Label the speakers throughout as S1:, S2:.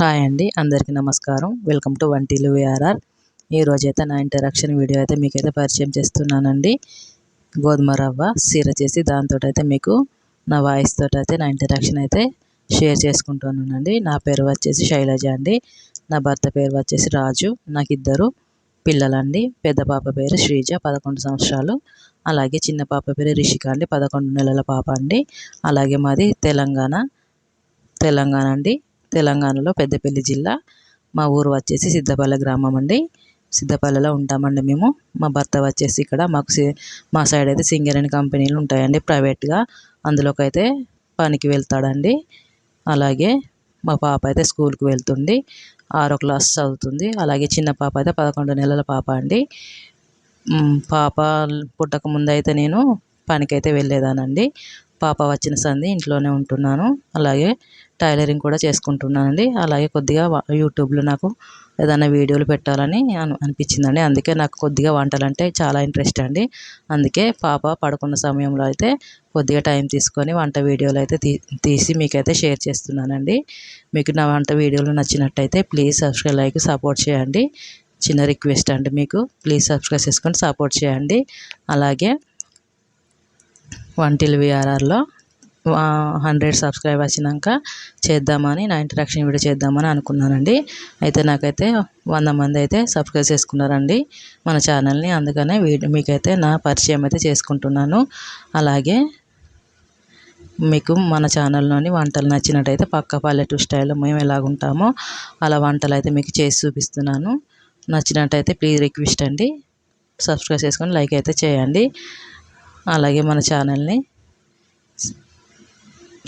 S1: Hi అండి అందరికీ నమస్కారం. వెల్కమ్ టు వంటిలు విఆర్ఆర్. ఈరోజు అయితే నా ఇంటరాక్షన్ వీడియో అయితే మీకైతే పరిచయం చేస్తున్నానండి. గోధుమ రవ్వ సీర చేసి దాంతో అయితే మీకు నా వాయిస్ అయితే నా ఇంటరాక్షన్ అయితే షేర్ చేసుకుంటున్నానండి. నా పేరు వచ్చేసి శైలజ అండి. నా భర్త పేరు వచ్చేసి రాజు. నాకు ఇద్దరు పిల్లలండి. పెద్ద పాప పేరు శ్రీజ పదకొండు సంవత్సరాలు. అలాగే చిన్న పాప పేరు రిషిక అండి పదకొండు నెలల పాప అండి. అలాగే మాది తెలంగాణ తెలంగాణ అండి. తెలంగాణలో పెద్దపల్లి జిల్లా. మా ఊరు వచ్చేసి సిద్ధపల్లె గ్రామం అండి. సిద్ధపల్లెలో ఉంటామండి మేము. మా భర్త వచ్చేసి ఇక్కడ మాకు మా సైడ్ అయితే సింగరేణి కంపెనీలు ఉంటాయండి ప్రైవేట్గా. అందులోకి అయితే పనికి వెళ్తాడండి. అలాగే మా పాప అయితే స్కూల్కి వెళ్తుంది. ఆరో క్లాస్ చదువుతుంది. అలాగే చిన్న పాప అయితే పదకొండు నెలల పాప అండి. పాప పుట్టక ముందు అయితే నేను పనికైతే వెళ్ళేదానండి. పాప వచ్చిన సంది ఇంట్లోనే ఉంటున్నాను. అలాగే టైలరింగ్ కూడా చేసుకుంటున్నానండి. అలాగే కొద్దిగా యూట్యూబ్లో నాకు ఏదైనా వీడియోలు పెట్టాలని అనిపించిందండి. అందుకే నాకు కొద్దిగా వంటలు అంటే చాలా ఇంట్రెస్ట్ అండి. అందుకే పాప పడుకున్న సమయంలో అయితే కొద్దిగా టైం తీసుకొని వంట వీడియోలు అయితే తీ తీసి మీకైతే షేర్ చేస్తున్నానండి. మీకు నా వంట వీడియోలు నచ్చినట్టయితే ప్లీజ్ సబ్స్క్రైబ్ లైక్ సపోర్ట్ చేయండి. చిన్న రిక్వెస్ట్ అండి మీకు. ప్లీజ్ సబ్స్క్రైబ్ చేసుకొని సపోర్ట్ చేయండి. అలాగే వంటిల్ విఆర్ఆర్లో హండ్రెడ్ సబ్స్క్రైబ్ వచ్చినాక చేద్దామని నా ఇంట్రడక్షన్ వీడియో చేద్దామని అనుకున్నానండి. అయితే నాకైతే వంద మంది అయితే సబ్స్క్రైబ్ చేసుకున్నారండి మన ఛానల్ని. అందుకనే వీడియో మీకైతే నా పరిచయం అయితే చేసుకుంటున్నాను. అలాగే మీకు మన ఛానల్లోని వంటలు నచ్చినట్టయితే పక్క పల్లెటూరు స్టైల్లో మేము ఎలాగుంటామో అలా వంటలు అయితే మీకు చేసి చూపిస్తున్నాను. నచ్చినట్టయితే ప్లీజ్ రిక్వెస్ట్ అండి. సబ్స్క్రైబ్ చేసుకొని లైక్ అయితే చేయండి. అలాగే మన ఛానల్ని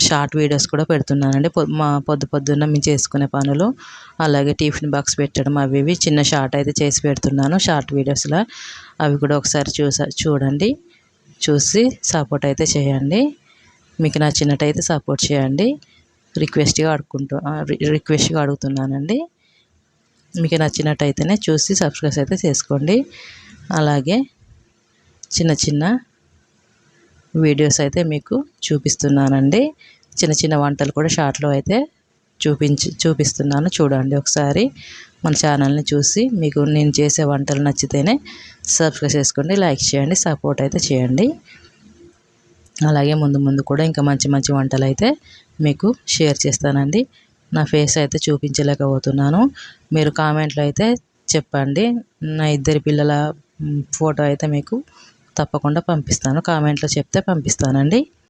S1: షార్ట్ వీడియోస్ కూడా పెడుతున్నానండి. మా పొద్దు పొద్దున్న మేము చేసుకునే పనులు అలాగే టిఫిన్ బాక్స్ పెట్టడం అవి ఇవి చిన్న షార్ట్ అయితే చేసి పెడుతున్నాను షార్ట్ వీడియోస్లో. అవి కూడా ఒకసారి చూసా చూడండి. చూసి సపోర్ట్ అయితే చేయండి. మీకు నచ్చినట్టయితే సపోర్ట్ చేయండి. రిక్వెస్ట్గా అడుగుకుంటూ రిక్వెస్ట్గా అడుగుతున్నానండి. మీకు నచ్చినట్టయితేనే చూసి సబ్స్క్రైబ్ అయితే చేసుకోండి. అలాగే చిన్న చిన్న వీడియోస్ అయితే మీకు చూపిస్తున్నానండి. చిన్న చిన్న వంటలు కూడా షార్ట్లో అయితే చూపించి చూపిస్తున్నాను. చూడండి ఒకసారి మన ఛానల్ని చూసి మీకు నేను చేసే వంటలు నచ్చితేనే సబ్స్క్రైబ్ చేసుకోండి లైక్ చేయండి సపోర్ట్ అయితే చేయండి. అలాగే ముందు ముందు కూడా ఇంకా మంచి మంచి వంటలు అయితే మీకు షేర్ చేస్తానండి. నా ఫేస్ అయితే చూపించలేకపోతున్నాను. మీరు కామెంట్లో అయితే చెప్పండి. నా ఇద్దరి పిల్లల ఫోటో అయితే మీకు తప్పకుండా పంపిస్తాను. కామెంట్లో చెప్తే పంపిస్తానండి.